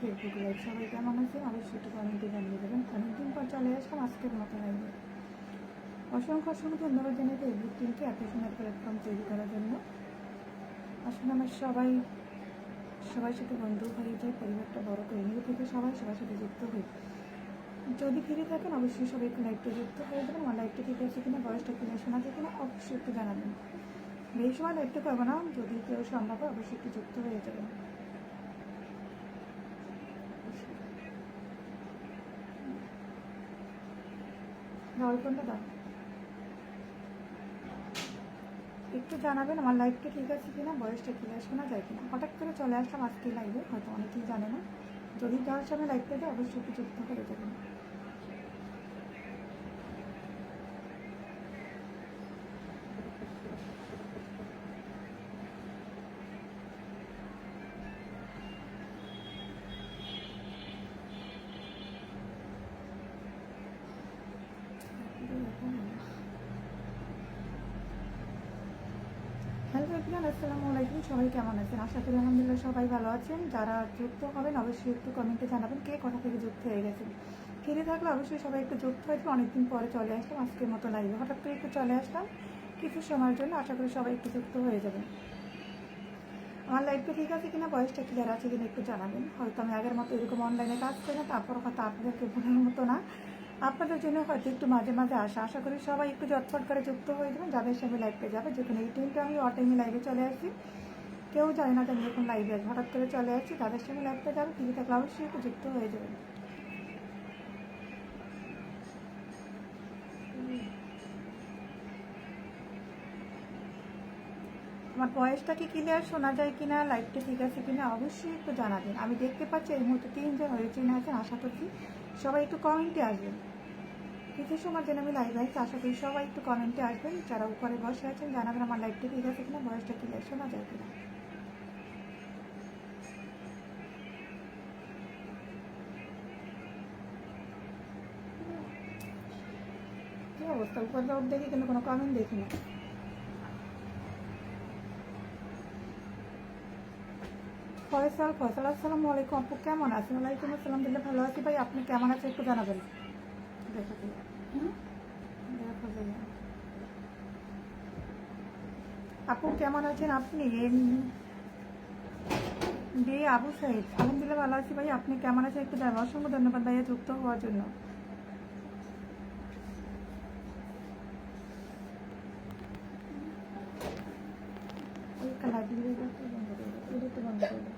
Facebook live সবাই কেমন আছেন? অবশ্যই একটু কমেন্টে জানিয়ে দেবেন অনেকদিন পর চলে আসলাম, আজকের মতো লাইভে অসংখ্য অসংখ্য ধন্যবাদ জানাই ফেসবুক টিমকে এত সুন্দর প্ল্যাটফর্ম তৈরি করার জন্য। আসলে আমার সবাই, সবার সাথে বন্ধু হয়ে যায় পরিবারটা বড় করে নিয়ে থেকে সবাই সবার সাথে যুক্ত হই। যদি ফিরে থাকেন, অবশ্যই সবাই একটু লাইভটা যুক্ত হয়ে যাবেন। আমার লাইভটা ঠিক আছে কিনা বয়সটা কিনা, শোনা যায় কিনা, অবশ্যই একটু জানাবেন। বেশি সময় লাইভটা করব না, যদি কেউ সম্ভব হয়, অবশ্যই একটু যুক্ত হয়ে যাবেন। ফোনটা দাও। একটু জানাবেন আমার লাইফটা ঠিক আছে কিনা বয়সটা ক্লিয়ার না যায় কিনা? হঠাৎ করে চলে আসলাম আজকে লাইভে হয়তো অনেকেই জানে না। যদি যাওয়ার সময় লাইফটাতে অবশ্যই একটু যুক্ত করে যাবেন হ্যালো এভরিওয়ান, আসসালামু আলাইকুম। সবাই কেমন আছেন? আশা করি আলহামদুলিল্লাহ সবাই ভালো আছেন। যারা যুক্ত হবেন অবশ্যই একটু কমেন্টে জানাবেন কে কোথা থেকে যুক্ত হয়ে গেছেন। ফিরে থাকলে অবশ্যই সবাই একটু যুক্ত হয়েছে অনেকদিন পরে চলে আসলাম আজকের মতো লাইভে হঠাৎ করে একটু চলে আসলাম কিছু সময়ের জন্য। আশা করি সবাই একটু যুক্ত হয়ে যাবেন। আমার লাইফটা ঠিক আছে কিনা, বয়সটা ক্লিয়ার আছে কিনা একটু জানাবেন। হয়তো আমি আগের মতো এরকম অনলাইনে কাজ করি না তারপর হয়তো আপনাদেরকে ভুলার মতো না। আপনাদের জন্য হয়তো একটু মাঝে মাঝে আসা, আশা করি সবাই একটু জটফট করে যুক্ত হয়ে যাবেন। যাদের সঙ্গে লাইভে যাবে, যেখানে এই টাইমটা আমি অটাইমে টাইমে লাইভে চলে আসি। কেউ জানে না যে আমি এখন লাইভে হঠাৎ করে চলে আসছি, তাদের সঙ্গে লাইভে যাবে টিভি থাকলে অবশ্যই একটু যুক্ত হয়ে যাবেন। আমার বয়সটা কি ক্লিয়ার শোনা যায় কিনা? লাইভটা ঠিক আছে কিনা? অবশ্যই একটু জানাবেন। আমি দেখতে পাচ্ছি এই মুহূর্তে তিনজন হয়েছে না আছেন, আশা করছি সবাই একটু কমেন্টে আসবেন। কিছু সময় যেন আমি লাইভ আসছি আশা করি সবাই একটু কমেন্টে আসবেন। যারা উপরে বসে আছেন, জানাবেন আমার লাইভটা ঠিক আছে কিনা, বয়সটা ক্লিয়ার শোনা যায় কিনা। অবস্থা? উপর দেখি কিন্তু কোনো কমেন্ট দেখি না। ফয়সাল ফয়সাল আসসালামু আলাইকুম আপু কেমন? আছেন ওয়ালাইকুম আসসালাম দিল্লি ভালো আছি। ভাই আপনি কেমন আছেন একটু জানাবেন। দেখা যায়। আপু কেমন আছেন আপনি? বি আবু সাইদ আলহামদুলিল্লাহ ভালো আছি। ভাই আপনি কেমন আছেন? একটু জানাবেন অসংখ্য ধন্যবাদ ভাইয়া যুক্ত হওয়ার জন্য। ওই কালার দিয়ে বন্ধ করে দাও। এটা একটু বন্ধ করে দাও।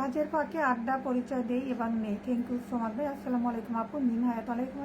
কাজের ফাঁকে আড্ডা, পরিচয় দেই এবং নেই। থ্যাংক ইউ সো মাচ ভাই। আসসালামু আলাইকুম আপু। মিম হায়াত আলাইকুম